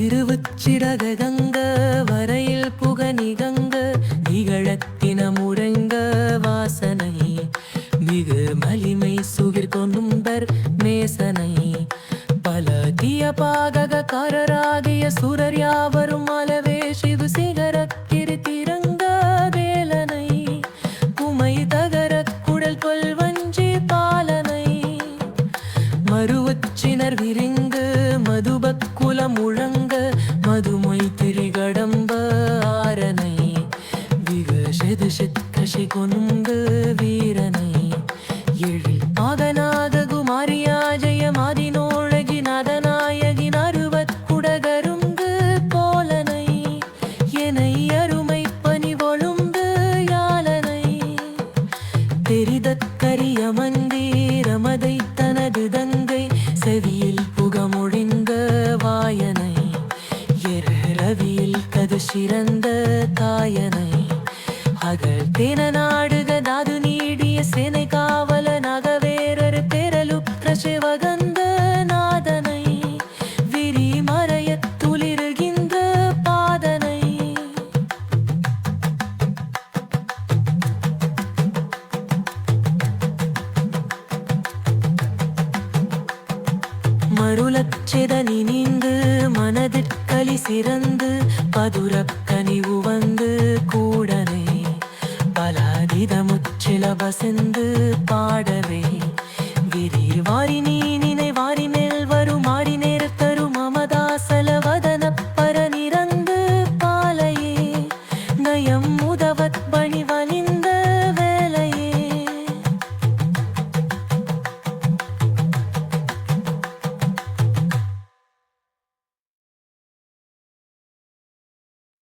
விரக கங்க வரையில் புக நிகங்க நிகழத்தின முழங்க வாசனை. மிகு மலிமை சுகிர் கொண்டும்பர் மேசனை பல தீய பாககாரராகிய சுரர் யாவருமா கஷி வீரனை. எழில் ஆகநாத குமாரியா ஜெயமாதி நோழகி நதநாயகின் நறுவத் குடகருங்கு போலனை. எனை அருமை பணி கொழுந்து யாழனை தெரிதற்கரிய மந்திரமதை தனது தங்கை செவியில் புகமொழிந்த வாயனை. எரு ரவியில் கது சிறந்த தாயனை. அகல் தேன நாடுக தாது நீடிய சேனை காவல நகவேரரு பெறலு பிரசிவகந்த நாதனை. விரி மறைய துளிருகின்ற பாதனை. மருளச்செதனி நீந்து மனதிற்கலி சிறந்து பதுரக்கனிவு வந்து கூ வசந்து பாடவே. விரிவாரி நீ